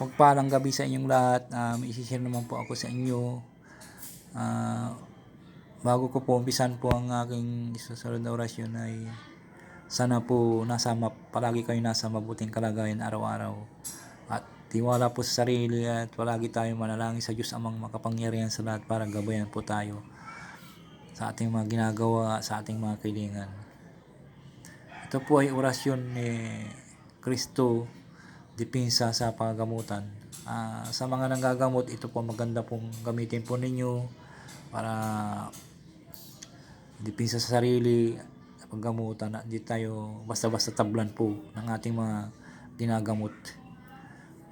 Pagpalang gabi sa inyong lahat. Uh, may isi-share naman po ako sa inyo. Ah, bago ko po umpisan po ang aking susunod na orasyon ay sana po nasa ma- palagi kayo nasa mabuting kalagayan araw-araw. At tiwala po sa sarili at palagi tayo manalangin sa Diyos amang makapangyarihan sa lahat para gabayan po tayo sa ating mga ginagawa, sa ating mga kailangan. Ito po ay orasyon ni Kristo dipinsa sa paggamutan. Ah, sa mga nanggagamot, ito po maganda pong gamitin po ninyo para dipinsa sa sarili sa paggamutan hindi tayo basta-basta tablan po ng ating mga ginagamot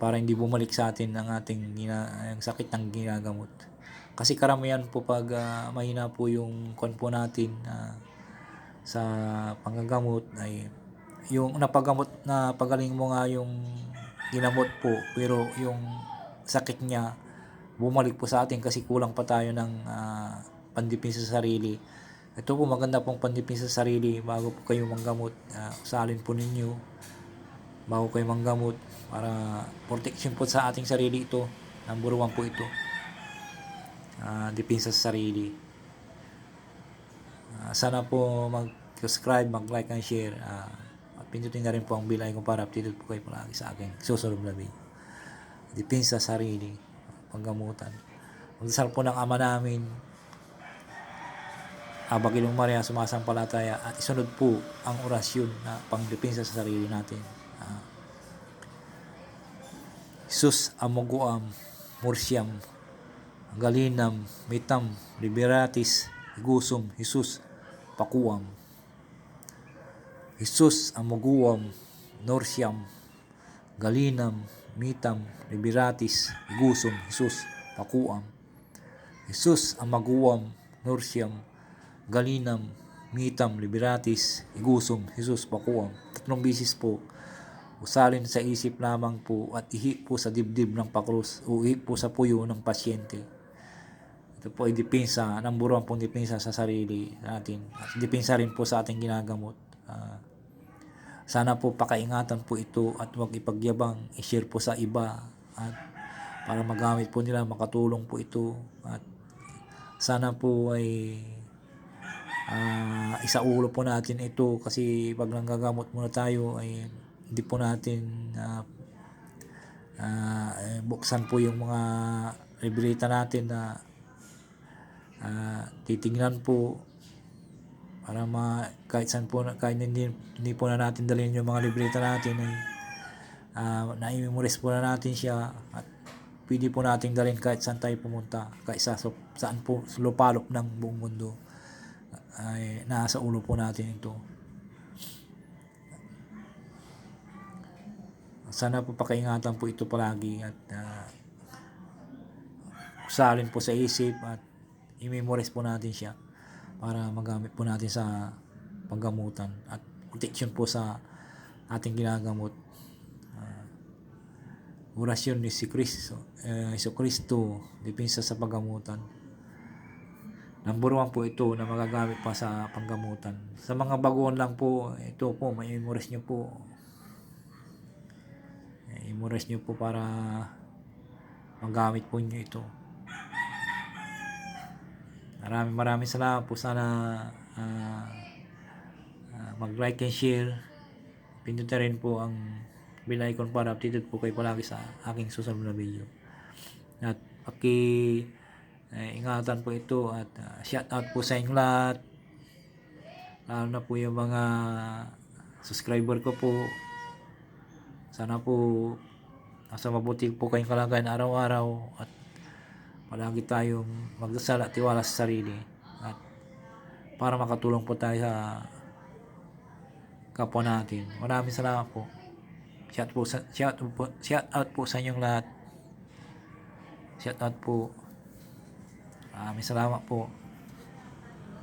para hindi bumalik sa atin ang ating gina, ang sakit ng ginagamot. Kasi karamihan po pag ah, mahina po yung kon po natin ah, sa panggagamot ay yung napagamot na pagaling mo nga yung ginamot po pero yung sakit niya bumalik po sa atin kasi kulang pa tayo ng ah, pandipin sa sarili. Ito po maganda pong pandipin sa sarili bago po kayo manggamot. Uh, usalin po ninyo bago kayo manggamot para protection po sa ating sarili ito. Number one po ito. Uh, dipinsa sa sarili. Ah, sana po mag-subscribe, mag-like and share. Ah, at pindutin na rin po ang bell icon para updated po kayo palagi sa aking susunod na video. Depensa sa sarili, panggamutan. Magdasal po ng Ama namin, Abagilong Maria, sumasampalataya at isunod po ang orasyon na pangdepensa sa sarili natin. Ah, Jesus amoguam, mursiam, galinam, mitam, liberatis, igusum, Jesus, pakuam. Jesus amoguam, norsiam, galinam, mitam, liberatis, igusum, Jesus, pakuam. Jesus amaguam, norsiam, galinam, mitam, liberatis, igusum, Jesus, pakuam. Tatlong bisis po, usalin sa isip lamang po at ihi po sa dibdib ng pakrus o ihi po sa puyo ng pasyente. Ito po ay depensa, number one pong depensa sa sarili natin. At depensa rin po sa ating ginagamot. Ah, sana po pakaingatan po ito at huwag ipagyabang, i-share po sa iba at para magamit po nila, makatulong po ito at sana po ay ah isaulo po natin ito kasi pag nanggagamot muna tayo ay hindi po natin ah, eh, buksan po yung mga libreta natin na ah, titingnan po para ma kahit saan po kahit hindi, hindi po na natin dalhin yung mga libreta natin ay uh, na-memorize po na natin siya at pwede po natin dalhin kahit saan tayo pumunta kahit sa sa- saan po lupalop ng buong mundo ay nasa ulo po natin ito. Sana po pakaingatan po ito palagi at uh, usalin po sa isip at i-memorize po natin siya para magamit po natin sa panggamutan at protection po sa ating ginagamot. Uh, orasyon ni si Kristo, uh, Iso Kristo, depensa sa panggamutan. Number one po ito na magagamit pa sa panggamutan. Sa mga baguhan lang po, ito po, may memorize nyo po. I-memorize nyo po para magamit po nyo ito. Maraming maraming salamat po. Sana ah, ah, mag-like and share. Pindutin rin po ang bell icon para updated po kayo palagi sa aking susunod na video. At paki eh, ingatan po ito at ah, shout out po sa inyong lahat. Lalo na po yung mga subscriber ko po. Sana po nasa mabuti po kayong kalagayan araw-araw at palagi tayong magdasal at tiwala sa sarili at para makatulong po tayo sa kapwa natin. Maraming salamat po. Shout po sa shout po shout out po sa inyong lahat. Shout out po. Maraming salamat po.